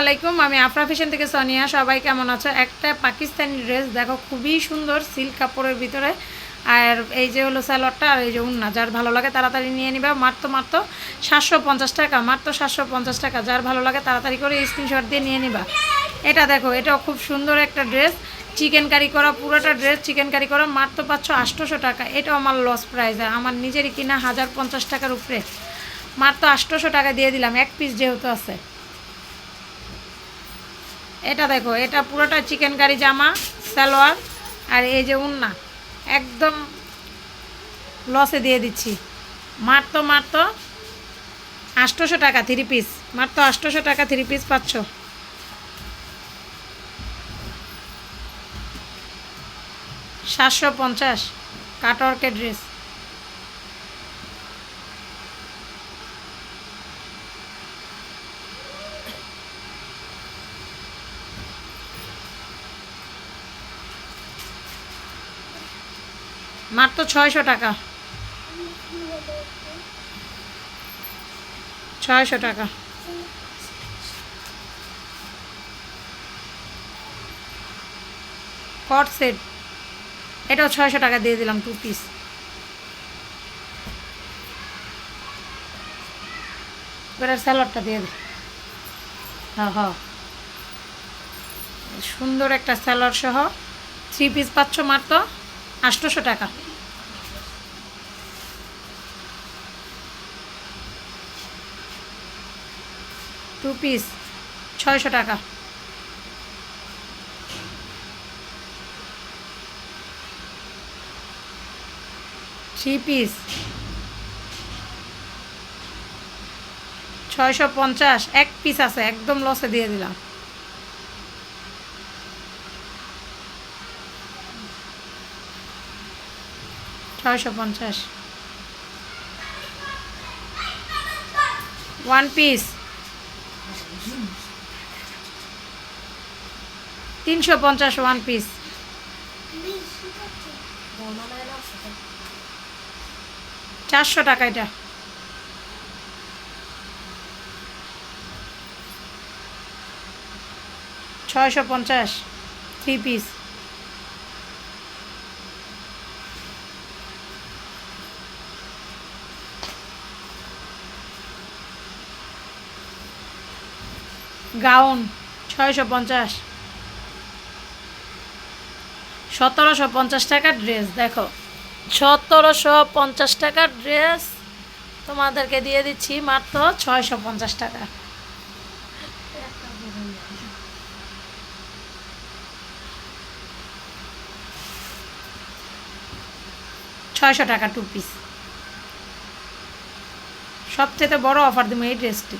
আলাইকুম আমি আফরা ফ্যাশন থেকে সোনিয়া। সবাই কেমন আছো? একটা পাকিস্তানি ড্রেস দেখো, খুবই সুন্দর সিল্ক কাপড়ের ভিতরে। আর এই যে হলো স্যালোয়ারটা, আর এই যে উন্না, যার ভালো লাগে তাড়াতাড়ি নিয়ে নিবা। মাত্র মাত্র সাতশো পঞ্চাশ টাকা, মাত্র সাতশো পঞ্চাশ টাকা। যার ভালো লাগে তাড়াতাড়ি করে স্ক্রিনশট দিয়ে নিয়ে নিবা। এটা দেখো, এটাও খুব সুন্দর একটা ড্রেস। চিকেন কারি করা, পুরোটা ড্রেস চিকেন কারি করা, মাত্র পাচ্ছ আটশোশো টাকা। এটাও আমার লস প্রাইস আমার নিজেরই কিনা হাজার পঞ্চাশ টাকার উপরে। মাত্র আটশোশো টাকা দিয়ে দিলাম, এক পিস যেহেতু আছে। এটা দেখো, এটা পুরোটা চিকেন কারি জামা, সালোয়ার, আর এই যে উন্না। একদম লসে দিয়ে দিচ্ছি। মাত্র মাত্র আটশোশো টাকা থ্রি পিস মাত্র আটশোশো টাকা থ্রি পিস পাচ্ছ। সাতশো পঞ্চাশ। কাটওয়ার্কের ড্রেস মাত্র ছয়শো টাকা। ছয়শো টাকা। Cot set. এটাও ছয়শো টাকা দিয়ে দিলাম টু পিস এবার স্যালাডটা দিয়ে দে। হ্যাঁ হ্যাঁ। সুন্দর একটা স্যালাড সহ। থ্রি পিস পাচ্ছ মাত্র। আটশোশো টাকা। টু পিস ছয়শো টাকা। থ্রি পিস ছয়শো পঞ্চাশ। এক পিস আছে, একদম লসে দিয়ে দিলাম। ছয়শো পঞ্চাশ। ওয়ান পিস তিনশো পঞ্চাশ ওয়ান পিস চারশো টাকা এটা। ছয়শো পঞ্চাশ থ্রি পিস গাউন, ছয়শো পঞ্চাশ। সতেরোশো পঞ্চাশ টাকার ড্রেস, দেখো। সতেরোশো পঞ্চাশ টাকার ড্রেস তোমাদেরকে দিয়ে দিচ্ছি মাত্র ছয়শো পঞ্চাশ টাকা। ছয়শো টাকা টু পিস সবচেয়ে বড় অফার দেবো এই ড্রেসটি।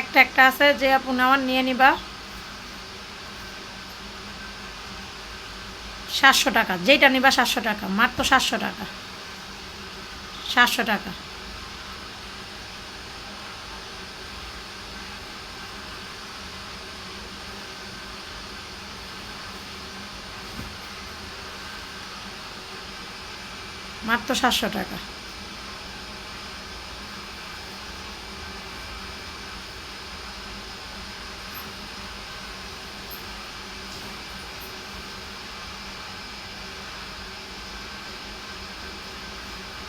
একটা একটা আছে, যে আপু আমার নিয়ে নিবা। সাতশো টাকা যেটা নিবা সাতশো টাকা, মাত্র সাতশো টাকা। সাতশো টাকা। মাত্র সাতশো টাকা।